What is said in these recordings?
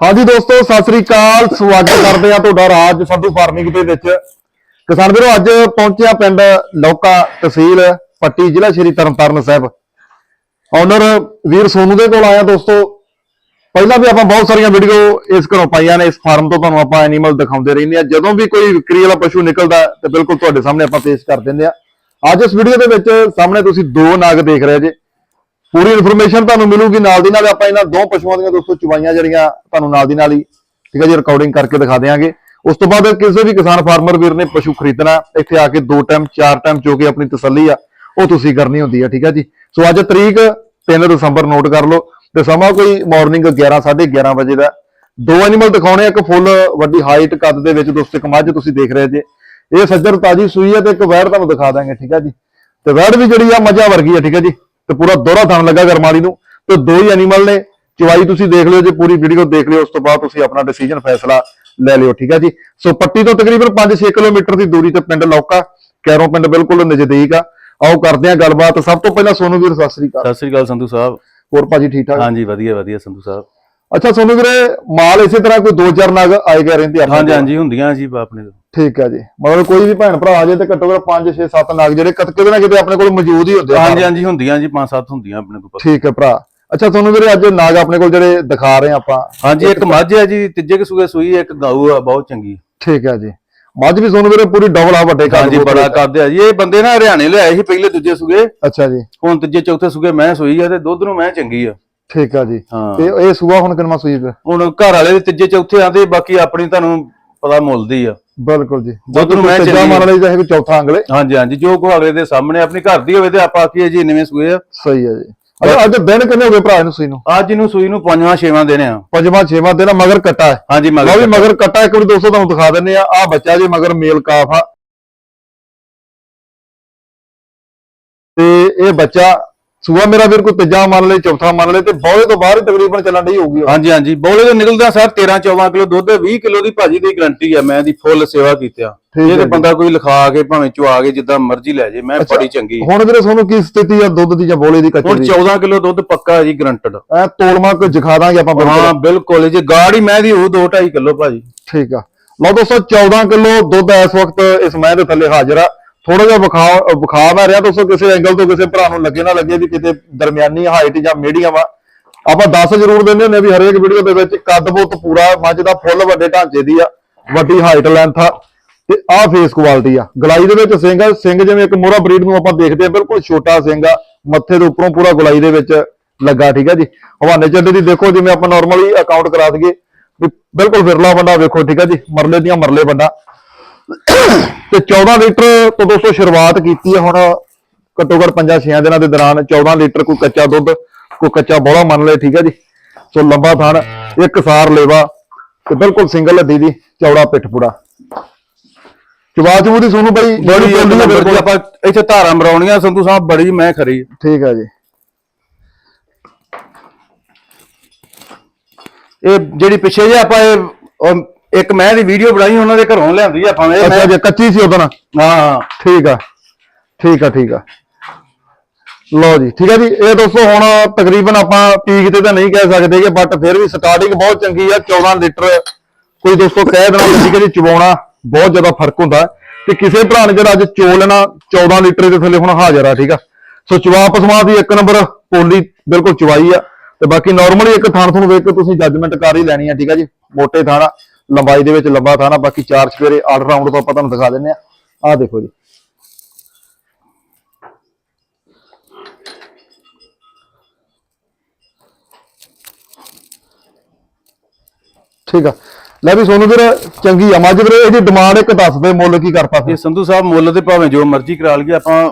ਹਾਂਜੀ ਦੋਸਤੋ ਸਤਿ ਸ੍ਰੀ ਅਕਾਲ। ਸਵਾਗਤ ਕਰਦੇ ਆ ਤੁਹਾਡਾ ਰਾਜ ਸੰਧੂ ਫਾਰਮਿੰਗ ਦੇ ਵਿੱਚ। ਕਿਸਾਨ ਵੀਰੋ ਅੱਜ ਪਹੁੰਚਿਆ ਪਿੰਡ ਲੌਕਾ ਤਹਿਸੀਲ ਪੱਟੀ ਜ਼ਿਲ੍ਹਾ ਸ਼੍ਰੀ ਤਰਨਤਾਰਨ ਸਾਹਿਬ। ਓਨਰ ਵੀਰ ਸੋਨੂ ਦੇ ਕੋਲ ਆਇਆ ਦੋਸਤੋ। ਪਹਿਲਾਂ ਵੀ ਆਪਾਂ ਬਹੁਤ ਸਾਰੀਆਂ ਵੀਡੀਓ ਇਸ ਘਰੋਂ ਪਾਈਆਂ ਨੇ ਇਸ ਫਾਰਮ ਤੋਂ ਤੁਹਾਨੂੰ ਆਪਾਂ ਐਨੀਮਲ ਦਿਖਾਉਂਦੇ ਰਹਿੰਦੇ ਆ ਜਦੋਂ ਵੀ ਕੋਈ ਵਿਕਰੀ ਵਾਲਾ ਪਸ਼ੂ ਨਿਕਲਦਾ ਹੈ, ਤੇ ਬਿਲਕੁਲ ਤੁਹਾਡੇ ਸਾਹਮਣੇ ਆਪਾਂ ਪੇਸ਼ ਕਰ ਦਿੰਦੇ ਆ ਅੱਜ ਇਸ ਵੀਡੀਓ ਦੇ ਵਿੱਚ ਸਾਹਮਣੇ ਤੁਸੀਂ ਦੋ ਨਾਗ ਦੇਖ ਰਹੇ ਜੇ। ਪੂਰੀ ਇਨਫੋਰਮੇਸ਼ਨ ਤੁਹਾਨੂੰ ਮਿਲੂਗੀ ਨਾਲ ਦੀ ਨਾਲ ਆਪਾਂ ਇਹਨਾਂ ਦੋ ਪਸ਼ੂਆਂ ਦੀਆਂ ਦੋਸਤੋ ਚੁਵਾਈਆਂ ਜਿਹੜੀਆਂ ਤੁਹਾਨੂੰ ਨਾਲ ਦੀ ਨਾਲ ਹੀ ਠੀਕ ਹੈ ਜੀ ਰਿਕਾਰਡਿੰਗ ਕਰਕੇ ਦਿਖਾ ਦਿਆਂਗੇ। ਉਸ ਤੋਂ ਬਾਅਦ ਕਿਸੇ ਵੀ ਕਿਸਾਨ ਫਾਰਮਰ ਵੀਰ ਨੇ ਪਸ਼ੂ ਖਰੀਦਣਾ ਇੱਥੇ ਆ ਕੇ ਦੋ ਟਾਈਮ ਚਾਰ ਟਾਈਮ ਚੋ ਕੇ ਆਪਣੀ ਤਸੱਲੀ ਆ ਉਹ ਤੁਸੀਂ ਕਰਨੀ ਹੁੰਦੀ ਆ ਠੀਕ ਹੈ ਜੀ। ਸੋ ਅੱਜ ਤਰੀਕ 3 ਦਸੰਬਰ ਨੋਟ ਕਰ ਲਓ ਤੇ ਸਮਾਂ ਕੋਈ ਮਾਰਨਿੰਗ 11 11:30 ਵਜੇ ਦਾ। ਦੋ ਐਨੀਮਲ ਦਿਖਾਉਣੇ ਆ, ਇੱਕ ਫੁੱਲ ਵੱਡੀ ਹਾਈਟ ਕੱਦ ਦੇ ਵਿੱਚ ਦੋਸਤੋ ਇੱਕ ਮੱਝ ਤੁਸੀਂ ਦੇਖ ਰਹੇ ਜੇ। ਇਹ ਸੱਜਰ ਤਾਜੀ ਸੂਈ ਹੈ ਤੇ ਇੱਕ ਵੈੜ ਤੁਹਾਨੂੰ ਦਿਖਾ ਦਾਂਗੇ ਠੀਕ ਹੈ ਜੀ। ਤੇ ਵੈੜ ਵੀ ਜਿਹੜੀ ਆ ਮੱਝਾਂ ਵਰਗੀ ਆ ਠੀਕ ਹੈ ਜੀ। ਤੇ ਪੂਰਾ ਦੋਹਰਾ ਥਣ ਲੱਗਾ ਗਰਮਾਲੀ ਨੂੰ ਤੇ ਦੋ ਹੀ ਐਨੀਮਲ ਨੇ। ਚਵਾਈ ਤੁਸੀਂ ਦੇਖ ਲਿਓ ਜੇ ਪੂਰੀ ਵੀਡੀਓ ਦੇਖ ਲਿਓ ਉਸ ਤੋਂ ਬਾਅਦ ਤੁਸੀਂ ਆਪਣਾ ਡਿਸੀਜਨ ਫੈਸਲਾ ਲੈ ਲਿਓ ਠੀਕ ਹੈ ਜੀ? ਸੋ ਪੱਟੀ ਤੋਂ ਤਕਰੀਬਨ 5-6 ਕਿਲੋਮੀਟਰ ਦੀ ਦੂਰੀ ਤੇ ਪਿੰਡ ਲੌਕਾ ਕੈਰੋਂ ਪਿੰਡ ਬਿਲਕੁਲ ਨਜ਼ਦੀਕ ਆ। ਆਓ ਕਰਦੇ ਆ ਗੱਲਬਾਤ। ਸਭ ਤੋਂ ਪਹਿਲਾਂ ਸੋਨੂ ਵੀਰ ਸਤਿ ਸ੍ਰੀ ਅਕਾਲ। ਸਤਿ ਸ੍ਰੀ ਅਕਾਲ ਸੰਧੂ ਸਾਹਿਬ। ਹੋਰ ਭਾਜੀ ਠੀਕ ਠਾਕ? ਹਾਂਜੀ ਵਧੀਆ ਵਧੀਆ ਸੰਧੂ ਸਾਹਿਬ। ਅੱਛਾ ਸੋਨੂ ਵੀਰੇ ਮਾਲ ਇਸੇ ਤਰ੍ਹਾਂ ਕੋਈ ਦੋ ਚਾਰ ਨਗ ਆਏ ਗਏ ਰਹਿੰਦੇ ਆਪਣੇ ਹਾਂਜੀ। ਹਾਂਜੀ ਹੁੰਦੀਆਂ ਜੀ ਆਪਣੇ ਠੀਕ ਹੈ ਜੀ। ਮਤਲਬ ਕੋਈ ਵੀ ਭੈਣ ਭਰਾ ਆ ਜੇ ਤੇ ਘੱਟੋ ਘੱਟ 5 6 7 ਨਗ ਜਿਹੜੇ ਕਦ ਕਿਤੇ ਨਾ ਕਿਤੇ ਆਪਣੇ ਕੋਲ ਮੌਜੂਦ ਹੀ ਹੁੰਦੇ ਆ ਹਾਂਜੀ ਹਾਂਜੀ ਹੁੰਦੀਆਂ ਜੀ ਪੰਜ ਸੱਤ ਹੁੰਦੀਆਂ ਆਪਣੇ ਕੋਲ ਠੀਕ ਹੈ ਭਰਾ। ਅੱਛਾ ਤੁਹਾਨੂੰ ਵੀਰੇ ਅੱਜ ਨਾਗ ਆਪਣੇ ਕੋਲ ਜਿਹੜੇ ਦਿਖਾ ਰਹੇ ਆਪਾਂ। ਹਾਂਜੀ ਇੱਕ ਮੱਝ ਹੈ ਜੀ ਤੀਜੇ ਕਿ ਸੂਏ ਸੂਈ ਇੱਕ ਗਾਊ ਆ ਬਹੁਤ ਚੰਗੀ। ਠੀਕ ਹੈ ਜੀ। ਮੱਝ ਵੀ ਤੁਹਾਨੂੰ ਵੀਰੇ ਪੂਰੀ ਡਬਲ ਆ ਵੱਡੇ ਹਾਂਜੀ ਬਹੁਤ ਬੜਾ। ਕਰਦੇ ਆ ਜੀ। ਇਹ ਬੰਦੇ ਨਾ ਹਰਿਆਣੇ ਲਿਆਏ ਸੀ ਪਹਿਲੇ ਦੂਜੇ ਸੂਏ। ਅੱਛਾ ਜੀ। ਹੁਣ ਤੀਜੇ ਚੌਥੇ ਸੂਏ ਮੈਂ ਸੂਈ ਆ ਤੇ ਦੁੱਧ ਨੂੰ ਮੈਂ ਚੰਗੀ ਆ। ਠੀਕ ਆ ਜੀ। ਤੇ ਇਹ ਸੂਆ ਹੁਣ ਕਿੰਨਾ ਸੂਈ ਹੁਣ ਘਰ ਵਾਲੇ ਦੇ ਤੀਜੇ ਚੌਥੇ ਆਂਦੇ ਬਾਕੀ ਆਪਣੀ ਤੁਹਾਨੂੰ ਪਤਾ ਮੁੱਲ ਦੀ ਆ। ਬਿਲਕੁਲ ਜੀ। ਦੁੱਧ ਨੂੰ ਮੈਂ ਚੱਲੀ ਮੰਨ ਲਈ ਚਾਹੇ ਕੋਈ ਚੌਥਾ ਅੰਗਲੇ ਹਾਂਜੀ ਹਾਂਜੀ ਜੋ ਕੋ ਅਗਲੇ ਦੇ ਸਾਹਮਣੇ ਆਪਣੀ ਘਰ ਦੀ ਹੋਵੇ ਤੇ ਆਪਾਂ ਆਖੀਏ ਜੀ ਨਵੇਂ ਸੂਏ ਆ। ਸਹੀ ਹੈ ਜੀ। ਅੱਜ ਦਿਨ ਕਿੰਨੇ ਹੋ ਗਏ ਭਰਾ ਨੂੰ ਸੂਈ ਨੂੰ? ਅੱਜ ਇਹਨੂੰ ਸੂਈ ਨੂੰ ਪੰਜਵਾਂ ਛੇਵਾਂ ਦੇਣੇ ਆ। ਪੰਜਵਾਂ ਛੇਵਾਂ ਦਿਨ ਮਗਰ ਕੱਟਾ ਹੈ। ਹਾਂਜੀ ਲਓ ਵੀ ਮਗਰ ਮਗਰ ਕੱਟਾ ਇੱਕ ਵਾਰੀ ਦੋਸਤੋ ਤੁਹਾਨੂੰ ਦਿਖਾ ਦਿੰਨੇ ਆ ਆ ਬੱਚਾ ਜੀ ਮਗਰ ਮੇਲ ਕਾਫ ਆ। ਤੇ ਇਹ ਬੱਚਾ ਸੂਆ ਮੇਰਾ ਵੀਰ ਕੋਈ ਤੀਜਾ ਮੰਨ ਲੈ ਚੌਥਾ ਮੰਨ ਲੈ ਤੇ ਬੌਲੇ ਤੋਂ ਬਾਹਰ ਹੀ ਤਕਰੀਬਨ ਚੱਲਣ ਡਈ ਹੋਊਗੀ। ਹਾਂਜੀ ਹਾਂਜੀ। ਬੋਲੇ ਤੋਂ ਨਿਕਲਦਾ ਸਰ 13 14 ਕਿਲੋ ਦੁੱਧ 20 ਕਿਲੋ ਦੀ ਭਾਜੀ ਦੀ ਗਰੰਟੀ ਆ ਮੈਂ ਦੀ ਫੁੱਲ ਸੇਵਾ ਕੀਤਿਆ ਜੇ ਹੈ ਤੇ। ਬੰਦਾ ਕੋਈ ਲਿਖਾ ਕੇ ਭਾਵੇਂ ਚੁਆ ਕੇ ਜਿੱਦਾਂ ਮਰਜ਼ੀ ਲੈ ਜੇ ਮੈਂ। ਬੜੀ ਚੰਗੀ। ਹੁਣ ਵੀਰੇ ਤੁਹਾਨੂੰ ਕੀ ਸਥਿਤੀ ਆ ਦੁੱਧ ਦੀ ਜਾਂ ਬੋਲੇ ਦੀ ਕੱਚੇ ਹੁਣ ਦੀ? 14 ਕਿਲੋ ਦੁੱਧ ਪੱਕਾ ਜੀ ਗਰੰਟਡ। ਐ ਤੋਲਮਾ ਕੋਈ ਦਿਖਾ ਦਾਂਗੇ ਆਪਾਂ ਬਿਲਕੁਲ ਹਾਂ ਬਿਲਕੁਲ। ਜੇ ਗਾੜੀ ਮੈਂ ਦੀ ਉਹ 2 2.5 ਕਿਲੋ ਭਾਜੀ। ਠੀਕ ਆ। ਲਓ ਦੋਸਤੋ 14 ਕਿਲੋ ਦੁੱਧ ਇਸ ਵਕਤ ਇਸ ਮਹਿ ਦੇ ਥੱਲੇ ਹਾਜ਼ਰ ਆ। ਥੋੜਾ ਜਿਹਾ ਵਿਖਾ ਵਿਖਾ ਮੈਂ ਰਿਹਾ ਦੋਸਤੋ, ਕਿਸੇ ਐਂਗਲ ਤੋਂ ਕਿਸੇ ਭਰਾ ਨੂੰ ਲੱਗੇ ਨਾ ਲੱਗੇ ਵੀ ਕਿਤੇ ਦਰਮਿਆਨੀ ਹਾਈਟ ਜਾਂ ਮੀਡੀਅਮ ਆ। ਆਪਾਂ ਦੱਸ ਜ਼ਰੂਰ ਦਿੰਦੇ ਹੁੰਦੇ ਵੀ ਹਰੇਕ ਵੀਡੀਓ ਦੇ ਵਿੱਚ ਕੱਦ ਬੁੱਤ ਪੂਰਾ ਮੱਝ ਦਾ ਫੁੱਲ ਵੱਡੇ ਢਾਂਚੇ ਦੀ ਆ, ਵੱਡੀ ਹਾਈਟ ਲੈਂਥ ਆ, ਤੇ ਆਹ ਫੇਸ ਕੁਆਲਿਟੀ ਆ। ਗਲਾਈ ਦੇ ਵਿੱਚ ਸਿੰਘ ਸਿੰਘ ਜਿਵੇਂ ਇੱਕ ਮੋਹਰਾ ਬਰੀਡ ਨੂੰ ਆਪਾਂ ਦੇਖਦੇ ਆ, ਬਿਲਕੁਲ ਛੋਟਾ ਸਿੰਘ ਆ, ਮੱਥੇ ਦੇ ਉੱਪਰੋਂ ਪੂਰਾ ਗਲਾਈ ਦੇ ਵਿੱਚ ਲੱਗਾ, ਠੀਕ ਆ ਜੀ। ਹਵਾਨੇ ਚੱਡੇ ਦੀ ਦੇਖੋ ਜਿਵੇਂ ਆਪਾਂ ਨਾਰਮਲੀ ਅਕਾਊਂਟ ਕਰਾ ਦਈਏ, ਵੀ ਬਿਲਕੁਲ ਫਿਰਲਾ ਬੰਦਾ ਵੇਖੋ, ਠੀਕ ਆ ਜੀ, ਮਰਲੇ ਦੀਆਂ ਮਰਲੇ ਬੰਦਾ। ਤੇ 14 ਲੀਟਰ ਤੋਂ ਦੋਸਤੋ ਸ਼ੁਰੂਆਤ ਕੀਤੀ ਹੈ ਹੁਣ ਘੱਟੋ ਘੱਟ 5-6 ਦਿਨਾਂ ਦੇ ਦੌਰਾਨ 14 ਲੀਟਰ ਕੋਈ ਕੱਚਾ ਦੁੱਧ ਕੋਈ ਕੱਚਾ ਬੋਲਾ ਮੰਨ ਲਏ ਠੀਕ ਹੈ ਜੀ? ਸੋ ਲੰਬਾ ਥਣ ਇੱਕ ਸਾਰ ਲੇਵਾ ਤੇ ਬਿਲਕੁਲ ਸਿੰਗਲ ਹੱਡੀ ਦੀ ਚੌੜਾ ਪਿੱਠ ਪੂੜਾ। ਚਵਾ ਚੂ ਦੀ ਸੋਨੂੰ ਬਾਈ ਬੜੀ ਬਿਲਕੁਲ ਆਪਾਂ ਇੱਥੇ ਧਾਰਾਂ ਮਰਾਉਣੀਆਂ ਸੰਧੂ ਸਾਹਿਬ ਬੜੀ ਮੈਂ ਖਰੀ। ਠੀਕ ਹੈ ਜੀ। ਇਹ ਜਿਹੜੀ ਪਿੱਛੇ ਜੇ ਆਪਾਂ ਇਹ ਇੱਕ ਮੈਂ ਦੀ ਵੀਡੀਓ ਬਣਾਈ ਉਹਨਾਂ ਦੇ ਘਰੋਂ ਲਿਆਂਦੀ ਆ ਇਹ ਅੱਛਾ ਮੈਂ ਜੀ ਕੱਚੀ ਸੀ ਉਦੋਂ ਹਾਂ। ਠੀਕ ਆ। ਠੀਕ ਆ ਠੀਕ ਆ। ਲਓ ਜੀ ਠੀਕ ਆ ਜੀ। ਇਹ ਦੋਸਤੋ ਹੁਣ ਤਕਰੀਬਨ ਆਪਾਂ ਪੀਕ ਤੇ ਤਾਂ ਨਹੀਂ ਕਹਿ ਸਕਦੇ ਕਿ ਬਟ ਫਿਰ ਵੀ ਸਟਾਰਟਿੰਗ ਬਹੁਤ ਚੰਗੀ ਆ 14 ਲੀਟਰ। ਕੋਈ ਦੋਸਤੋ ਕਹਿ ਦੇਣਾ ਹੈ ਜੀ ਚਵਾਉਣਾ ਬਹੁਤ ਜ਼ਿਆਦਾ ਫ਼ਰਕ ਹੁੰਦਾ। ਹੈ। ਤੇ ਕਿਸੇ ਭਰਾ ਨੇ ਜਿਹੜਾ ਅੱਜ ਚੋ ਲੈਣਾ 14 ਲੀਟਰ ਦੇ ਥੱਲੇ ਹੁਣ ਹਾਜ਼ਰ ਆ ਠੀਕ ਆ। ਸੋ ਚਵਾ ਪਸਮਾ ਦੀ ਇੱਕ ਨੰਬਰ ਪੋਲੀ ਬਿਲਕੁਲ ਚਵਾਈ ਆ। ਤੇ ਬਾਕੀ ਨਾਰਮਲੀ ਇੱਕ ਥਾਣ ਤੁਹਾਨੂੰ ਵੇਖ ਕੇ ਤੁਸੀਂ ਜੱਜਮੈਂਟ ਕਰ ਹੀ ਲੈਣੀ ਆ ਠੀਕ ਆ ਜੀ। ਮੋਟੇ ਥਾਣਾ ਲੰਬਾਈ ਦੇ ਵਿੱਚ ਲੰਬਾ ਥਾਣਾ, ਬਾਕੀ ਚਾਰ ਸਪੇਰੇ ਆਲ ਰਾਉਂਡ ਤੋਂ ਆਪਾਂ ਤੁਹਾਨੂੰ ਦਿਖਾ ਦਿੰਨੇ ਆ ਆਹ ਦੇਖੋ ਜੀ। ਠੀਕ ਆ। ਲੈ ਵੀ ਸੋਨੂੰ ਵੀਰ, ਚੰਗੀ ਆ। ਮੱਝ ਵੀਰੇ, ਇਹਦੀ ਡਿਮਾਂਡ ਇੱਕ ਦੱਸ ਦੇ ਮੁੱਲ ਕੀ ਕਰਤਾ ਇਹ ਸੀ ਸੰਧੂ ਸਾਹਿਬ ਮੁੱਲ ਤੇ ਭਾਵੇਂ ਜੋ ਮਰਜ਼ੀ ਕਰਾ ਲਈਏ, ਆਪਾਂ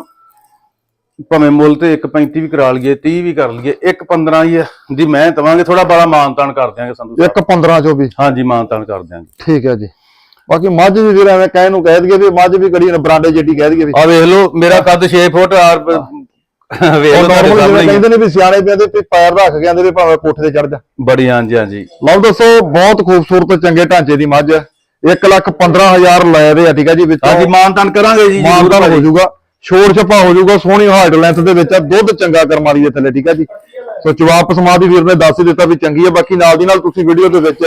ਭਾਵੇਂ ਮੁੱਲ ਤੇ 1.35 ਵੀ ਕਰਾ ਲਈਏ 30 ਵੀ ਕਰ ਲਈਏ 1.15 ਹੀ ਆ ਦੀ ਮੈਂ ਤਵਾਂਗੇ ਥੋੜਾ ਬੜਾ ਮਾਨਤਾਨ ਕਰ ਦਿਆਂਗੇ ਸੰਧੂ ਸਾਹਿਬ ਇੱਕ 15 ਚੋਂ ਵੀ। ਹਾਂਜੀ ਮਾਨਤਾਨ ਕਰ ਦਿਆਂਗੇ। ਠੀਕ ਹੈ ਜੀ। ਬਾਕੀ ਮੱਝ ਵੀ ਵੀਰ ਐਵੇਂ ਕਹਿ ਨੂੰ ਕਹਿ ਦਈਏ ਵੀ ਮੱਝ ਵੀ ਕੜੀ ਬਰਾਂਡੇ ਜੱਟੀ ਕਹਿ ਦਈਏ ਵੀ। ਆ ਵੇਖ ਲਓ ਮੇਰਾ ਕੱਦ 6 ਫੁੱਟ ਆਰ ਵੇਖ ਲਓ ਤੁਹਾਡੇ ਸਾਹਮਣੇ ਆ। ਕਹਿੰਦੇ ਨੇ ਵੀ ਸਿਆਣੇ ਪਿਆਦੇ ਪੈਰ ਰੱਖ ਕੇ ਆਂਦੇ ਵੀ ਭਾਵੇਂ ਕੋਠੇ ਤੇ ਚੜ ਜਾ। ਬੜੀ ਹਾਂਜੀ ਹਾਂਜੀ। ਲਓ ਦੱਸੋ ਬਹੁਤ ਖੂਬਸੂਰਤ ਚੰਗੇ ਢਾਂਚੇ ਦੀ ਮੱਝ 1 ਲੱਖ 15000 ਲੈ ਰਹੇ ਆ ਠੀਕ ਹੈ ਜੀ ਵਿੱਚੋਂ ਹਾਂਜੀ ਮਾਨਤਾਨ ਕਰਾਂਗੇ ਜੀ ਹੋ। ਜਾਊਗਾ ਛੋੜ ਛਪਾ ਹੋ ਜਾਊਗਾ ਸੋਹਣੀ ਹਾਈਟ ਲੈਂਥ ਦੇ ਵਿੱਚ ਆ ਦੁੱਧ ਚੰਗਾ ਕਰਮ ਵਾਲੀ ਦੇ ਥੱਲੇ ਠੀਕ ਹੈ ਜੀ? ਸੋ ਜਵਾਬ ਪਸਮਾ ਦੀ ਵੀਰ ਨੇ ਦੱਸ ਹੀ ਦਿੱਤਾ ਵੀ ਚੰਗੀ ਹੈ ਬਾਕੀ ਨਾਲ ਦੀ ਨਾਲ ਤੁਸੀਂ ਵੀਡੀਓ ਦੇ ਵਿੱਚ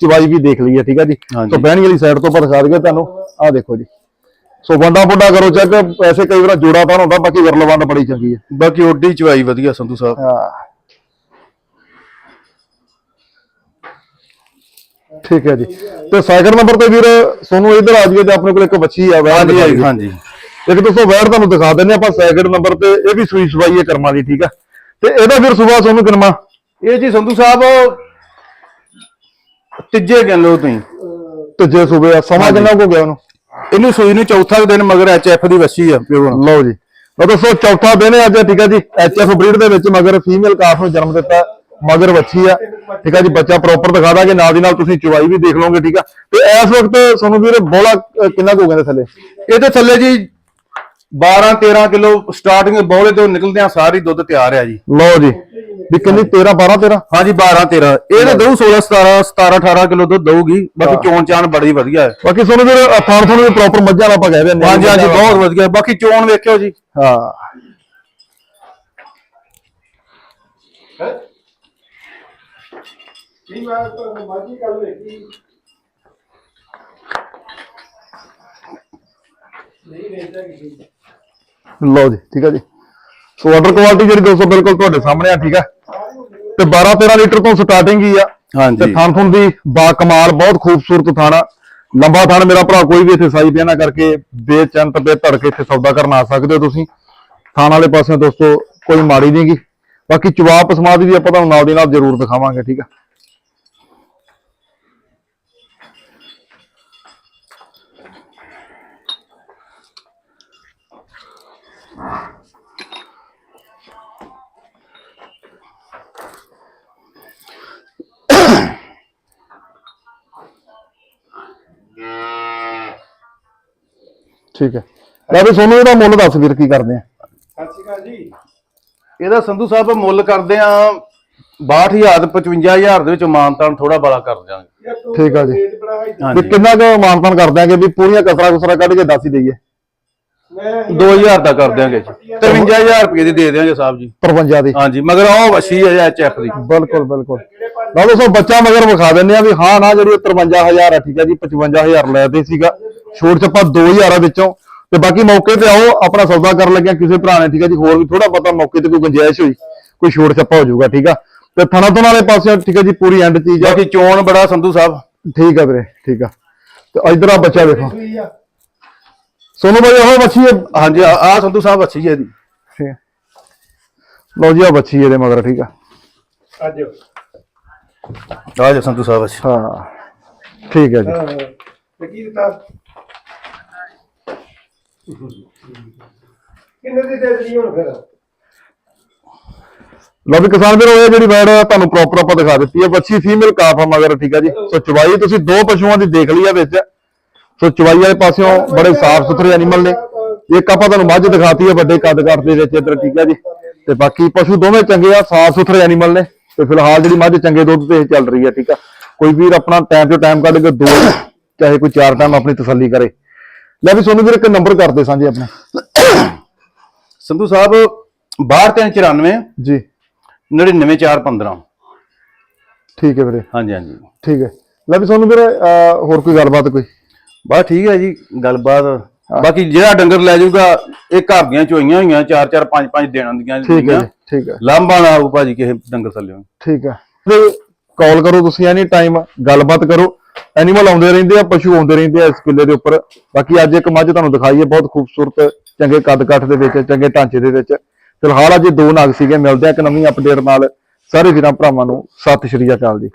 ਚਵਾਈ ਵੀ ਦੇਖ ਲਈ ਹੈ ਠੀਕ ਹੈ ਜੀ। ਸੋ ਬਹਿਣੀ ਵਾਲੀ ਸਾਈਡ ਤੋਂ ਆਪਾਂ ਦਿਖਾ ਦਈਏ ਤੁਹਾਨੂੰ ਆਹ ਦੇਖੋ ਜੀ। ਸੋ ਵੰਡਾ ਫੁੰਡਾ ਕਰੋ ਚੈੱਕ ਐਸੇ ਕਈ ਵਾਰ ਜੋੜਾ ਤਾਂ ਹੁੰਦਾ ਬਾਕੀ ਵਿਰਲਵੰਡ ਬੜੀ ਚੰਗੀ ਹੈ। ਬਾਕੀ ਓਡੀ ਚਵਾਈ ਵਧੀਆ ਸੰਧੂ ਸਾਹਿਬ। ਹਾਂ। ਠੀਕ ਹੈ ਜੀ। ਤੇ ਸੈਕਿੰਡ ਨੰਬਰ ਤੇ ਵੀਰ ਸੋਨੂੰ ਇਧਰ ਆ ਜਾਈਏ ਤੇ ਆਪਣੇ ਕੋਲ ਇੱਕ ਬੱਚੀ ਆ ਵੈੜ ਹਾਂਜੀ। ਹਾਂਜੀ। ਇੱਕ ਦੋਸਤੋ ਵੈੜ ਤੁਹਾਨੂੰ ਦਿਖਾ ਹਾਂ ਆਪਾਂ ਸੈਕਿੰਡ ਨੰਬਰ ਤੇ ਇਹ ਵੀ ਸੂਈ ਸਵਾਈ ਹੈ ਕਰਮਾਂ ਦੀ ਠੀਕ ਆ? ਤੇ ਇਹਦਾ ਫਿਰ ਸੁਬਾਹ ਸੋਨੂੰ ਕਿਨਮਾ ਇਹ ਜੀ ਸੰਧੂ ਸਾਹਿਬ ਤੀਜੇ ਗਿਣ ਲਓ ਤੁਸੀਂ। ਤੀਜੇ ਸੂਬੇ ਆ ਸਮਾਂ ਕਿੰਨਾ ਕੁ ਹੋ ਗਿਆ ਉਹਨੂੰ? ਇਹਨੂੰ ਸੂਈ ਨੂੰ ਚੌਥਾ ਦਿਨ ਮਗਰ ਐਚਐਫ ਦੀ ਵੱਛੀ ਆ ਪਿਓ ਲਓ ਜੀ। ਲਓ ਦੋਸਤੋ ਚੌਥਾ ਦਿਨ ਹੈ ਅੱਜ ਠੀਕ ਆ ਜੀ। ਐਚਐਫ ਬਰੀਡ ਦੇ ਵਿੱਚ ਮਗਰ ਫੀਮੇਲ ਕਾਫ ਨੂੰ ਜਨਮ ਦਿੱਤਾ ਮਗਰ ਵੱਛੀ ਆ। ਠੀਕ ਆ ਜੀ ਬੱਚਾ ਪ੍ਰੋਪਰ ਦਿਖਾ ਦਾਂਗੇ ਨਾਲ ਦੀ ਨਾਲ ਤੁਸੀਂ ਚੁਵਾਈ ਵੀ ਦੇਖ ਲਓਗੇ ਠੀਕ ਆ। ਤੇ ਇਸ ਵਕਤ ਸੋਨੂੰ ਵੀਰ ਬੋਲਾ ਅਹ, ਕਿੰਨਾ ਕੁ ਹੋ ਗਿਆ ਥੱਲੇ? ਇਹਦੇ ਥੱਲੇ ਜੀ 12 13 ਕਿਲੋ ਸਟਾਰਟਿੰਗ ਬੌਲੇ ਤੋਂ ਨਿਕਲਦੇ ਆ ਸਾਰੀ ਦੁੱਧ ਤਿਆਰ ਆ ਜੀ। ਲਓ ਜੀ। ਵੀ ਕਿੰਨੀ? 13 12 13 ਹਾਂਜੀ 12 13 ਇਹਦੇ ਦਊ 16 17 17 18 ਕਿਲੋ ਦੁੱਧ ਦਊਗੀ। ਬਾਕੀ ਚੋਣ ਚਾਣ ਬੜੀ ਵਧੀਆ ਹੈ। ਬਾਕੀ ਸੋਨੂੰ ਵੀਰ ਅਹ, ਥਾਣ ਤੁਹਾਨੂੰ ਵੀ ਪ੍ਰੋਪਰ ਮੱਝਾਂ ਵਾਲਾ ਆਪਾਂ ਕਹਿ ਦਿੰਦੇ ਹਾਂ। ਹਾਂਜੀ ਹਾਂਜੀ ਬਹੁਤ ਵਧੀਆ। ਬਾਕੀ ਚੋਣ ਵੇਖਿਓ ਜੀ। ਹਾਂ। ਨਹੀਂ ਮੈਂ ਤਾਂ ਮਾਜੀ ਗੱਲ ਵੇਖੀ ਨਹੀਂ ਵੇਚਦਾ ਕਿਸੇ ਲਓ ਜੀ ਠੀਕ ਹੈ ਜੀ। ਸੋ ਵਾਟਰ ਕੁਆਲਿਟੀ ਜਿਹੜੀ ਦੋਸਤੋ ਬਿਲਕੁਲ ਤੁਹਾਡੇ ਸਾਹਮਣੇ ਆ ਠੀਕ ਆ। ਤੇ 12 13 ਲੀਟਰ ਤੋਂ ਸਟਾਰਟਿੰਗ ਹੀ ਆ। ਹਾਂਜੀ। ਤੇ ਥਣ ਥੁਣ ਦੀ ਬਾ ਕਮਾਲ ਬਹੁਤ ਖੂਬਸੂਰਤ ਥਾਣਾ ਲੰਬਾ ਥਣ ਮੇਰਾ ਭਰਾ ਕੋਈ ਵੀ ਇੱਥੇ ਸਾਈ ਪਿਆਣਾ ਕਰਕੇ ਬੇਚੰਤ ਬੇ ਧੜਕੇ ਇੱਥੇ ਸੌਦਾ ਕਰਨ ਆ ਸਕਦੇ ਹੋ ਤੁਸੀਂ। ਥਾਣ ਵਾਲੇ ਪਾਸੇ ਦੋਸਤੋ ਕੋਈ ਮਾੜੀ ਨਹੀਂਗੀ ਬਾਕੀ ਚਵਾਪ ਪਸਮਾ ਦੀ ਵੀ ਆਪਾਂ ਤੁਹਾਨੂੰ ਨਾਲ ਦੀ ਨਾਲ ਜ਼ਰੂਰ ਦਿਖਾਵਾਂਗੇ ਠੀਕ ਆ। ਠੀਕ ਹੈ। ਲੈ ਵੀ ਸੋਨੂੰ ਇਹਦਾ ਮੁੱਲ ਦੱਸ ਵੀਰ ਕੀ ਕਰਦੇ ਆ? ਸਤਿ ਸ਼੍ਰੀ ਅਕਾਲ ਜੀ। ਇਹਦਾ ਸੰਧੂ ਸਾਹਿਬ ਮੁੱਲ ਕਰਦੇ ਆ 62000 55000 ਦੇ ਵਿੱਚ ਮਾਨਤਾਨ ਥੋੜਾ ਬਾਲਾ ਕਰ ਤੂੰ ਠੀਕ ਆ ਜੀ। ਬੜਾ ਵੀ ਕਿੰਨਾ ਕੁ ਮਾਨਤਾਨ ਕਰ ਦਿਆਂਗੇ? ਵੀ ਪੂਰੀਆਂ ਕਸਰਾ ਕੁਸਰਾ ਕੱਢ ਕੇ ਦੱਸ ਹੀ ਦਈਏ। ਮੈਂ 2000 ਦਾ ਕਰ ਦਿਆਂਗੇ ਜੀ। 53000 ਰੁਪਏ ਦੀ ਦੇ ਦਿਆਂਗੇ ਸਾਹਿਬ ਜੀ। 53 ਦੀ। ਹਾਂਜੀ ਮਗਰ ਉਹ ਵੱਛੀ ਹੈ ਐਚਐਫ ਦੀ। ਬਿਲਕੁਲ ਬਿਲਕੁਲ। ਲਓ ਦੋਸਤੋ ਬੱਚਾ ਮਗਰ ਵਿਖਾ ਦਿੰਦੇ ਆ ਵੀ ਹਾਂ ਨਾ ਜਿਹੜੀ ਉਹ 53000 ਆ ਠੀਕ ਆ ਜੀ 55000 ਲੈਦੇ ਸੀਗਾ। ਛੋਟ ਚੱਪਾ 2000 ਆ ਵਿੱਚੋਂ। ਤੇ ਬਾਕੀ ਮੌਕੇ ਤੇ ਆਓ ਆਪਣਾ ਸੌਦਾ ਕਰਨ ਲੱਗਿਆ ਕਿਸੇ ਭਰਾ ਨੇ ਠੀਕ ਆ ਜੀ ਹੋਰ ਵੀ ਥੋੜਾ ਪਤਾ ਮੌਕੇ ਤੇ ਕੋਈ ਗੁੰਜਾਇਸ਼ ਹੋਈ ਕੋਈ ਛੋਟ ਚੱਪਾ ਹੋ ਜਾਊਗਾ ਠੀਕ ਆ। ਤੇ ਥਣਾ ਤੋਂ ਵਾਲੇ ਪਾਸੇ ਠੀਕ ਆ ਜੀ ਪੂਰੀ ਐਂਡ ਚੀਜ਼ ਆ। ਬਾਕੀ ਚੋਣ ਬੜਾ ਸੰਧੂ ਸਾਹਿਬ। ਠੀਕ ਆ ਵੀਰੇ ਠੀਕ ਆ। ਤੇ ਇਧਰ ਆ ਬੱਚਾ ਦੇਖੋ ਸੋਨੂੰ ਬਾਈ ਉਹ ਬੱਚੀ ਹੈ? ਹਾਂਜੀ ਆ ਸੰਧੂ ਸਾਹਿਬ ਵੱਛੀ ਹੈ ਇਹਦੀ। ਠੀਕ ਆ। ਲਓ ਜੀ ਆ ਬੱਚੀ ਇਹਦੇ ਮਗਰ ਠੀਕ ਆ। ਅੱਜ ਆ ਜਾ ਸੰਧੂ ਸਾਹਿਬ ਵੱਛੀ ਹਾਂ। ਠੀਕ ਹੈ ਜੀ। ਹਾਂ। ਤੇ ਕੀ ਦਿੱਤਾ? ਕਿੰਨੇ ਦੀ ਦੇ ਦਿੱਤੀ ਹੁਣ ਫਿਰ? ਲਓ ਵੀ ਕਿਸਾਨ ਵੀਰੋ, ਇਹ ਜਿਹੜੀ ਵੈੜ ਤੁਹਾਨੂੰ ਪ੍ਰੋਪਰ ਆਪਾਂ ਦਿਖਾ ਦਿੱਤੀ ਹੈ ਬੱਚੀ ਫੀਮੇਲ ਕਾਫ ਆ ਮਗਰ, ਠੀਕ ਆ ਜੀ। ਸੋ ਚਵਾਈ ਤੁਸੀਂ ਦੋ ਪਸ਼ੂਆਂ ਦੀ ਦੇਖ ਲਈ ਆ ਵਿੱਚ। ਸੋ ਚਵਾਈ ਵਾਲੇ ਪਾਸਿਓਂ ਬੜੇ ਸਾਫ਼ ਸੁਥਰੇ ਐਨੀਮਲ ਨੇ। ਇੱਕ ਆਪਾਂ ਤੁਹਾਨੂੰ ਮੱਝ ਦਿਖਾਤੀ ਹੈ ਵੱਡੇ ਕੱਦ ਕੱਟ ਦੇ ਵਿੱਚ ਇੱਧਰ, ਠੀਕ ਆ ਜੀ। ਤੇ ਬਾਕੀ ਪਸ਼ੂ ਦੋਵੇਂ ਚੰਗੇ ਆ, ਸਾਫ਼ ਸੁਥਰੇ ਐਨੀਮਲ ਨੇ। ਤੇ ਫਿਲਹਾਲ ਜਿਹੜੀ ਮੱਝ ਚੰਗੇ ਦੁੱਧ ਤੇ ਚੱਲ ਰਹੀ ਹੈ ਠੀਕ ਆ। ਕੋਈ ਵੀਰ ਆਪਣਾ ਟਾਈਮ ਤੋਂ ਟਾਈਮ ਕੱਢ ਕੇ ਦੋ, ਚਾਹੇ ਕੋਈ ਚਾਰ ਟਾਈਮ ਆਪਣੀ ਤਸੱਲੀ ਕਰੇ। ਲੈ ਵੀ ਸੋਨੂੰ ਵੀਰ ਇੱਕ ਨੰਬਰ ਕਰਦੇ ਸਾਂਝੇ ਆਪਣੇ। ਸੰਧੂ ਸਾਹਿਬ 6394 ਜੀ। 99415 ਠੀਕ ਹੈ ਵੀਰੇ। ਹਾਂਜੀ ਹਾਂਜੀ। ਠੀਕ ਹੈ। ਲੈ ਵੀ ਸੋਨੂੰ ਵੀਰੇ ਅਹ, ਹੋਰ ਕੋਈ ਗੱਲਬਾਤ ਕੋਈ? ਬਸ ਠੀਕ ਹੈ ਜੀ ਗੱਲਬਾਤ। ਬਾਕੀ ਜਿਹੜਾ ਡੰਗਰ ਲੈ ਜਾਊਗਾ ਇਹ ਘਰ ਦੀਆਂ ਚੋਈਆਂ ਹੋਈਆਂ 4 4 5 5 ਦਿਨਾਂ ਦੀਆਂ ਠੀਕ ਹੈ ਜੀ ਠੀਕ ਹੈ। ਲਾਂਭਾ ਨਾ ਆਊ ਭਾਜੀ ਕਿਸੇ ਡੰਗਰ ਥੱਲੇ। ਠੀਕ ਹੈ। ਤੇ ਕਾਲ ਕਰੋ ਤੁਸੀਂ, ਐਨੀ ਟਾਈਮ ਗੱਲਬਾਤ ਕਰੋ। ਐਨੀਮਲ ਆਉਂਦੇ ਰਹਿੰਦੇ ਆ, ਪਸ਼ੂ ਆਉਂਦੇ ਰਹਿੰਦੇ ਆ ਇਸ ਕਿੱਲੇ ਦੇ ਉੱਪਰ। ਬਾਕੀ ਅੱਜ ਇੱਕ ਮੱਝ ਤੁਹਾਨੂੰ ਦਿਖਾਈ ਹੈ ਬਹੁਤ ਖੂਬਸੂਰਤ, ਚੰਗੇ ਕੱਦ ਕੱਠ ਦੇ ਵਿੱਚ, ਚੰਗੇ ਢਾਂਚੇ ਦੇ ਵਿੱਚ। ਫਿਲਹਾਲ ਅੱਜ ਦੋ ਨਾਗ ਸੀਗੇ, ਮਿਲਦੇ ਆ ਇੱਕ ਨਵੀਂ ਅਪਡੇਟ ਨਾਲ। ਸਾਰੇ ਵੀਰਾਂ ਭਰਾਵਾਂ ਨੂੰ ਸਤਿ ਸ਼੍ਰੀ ਅਕਾਲ ਜੀ।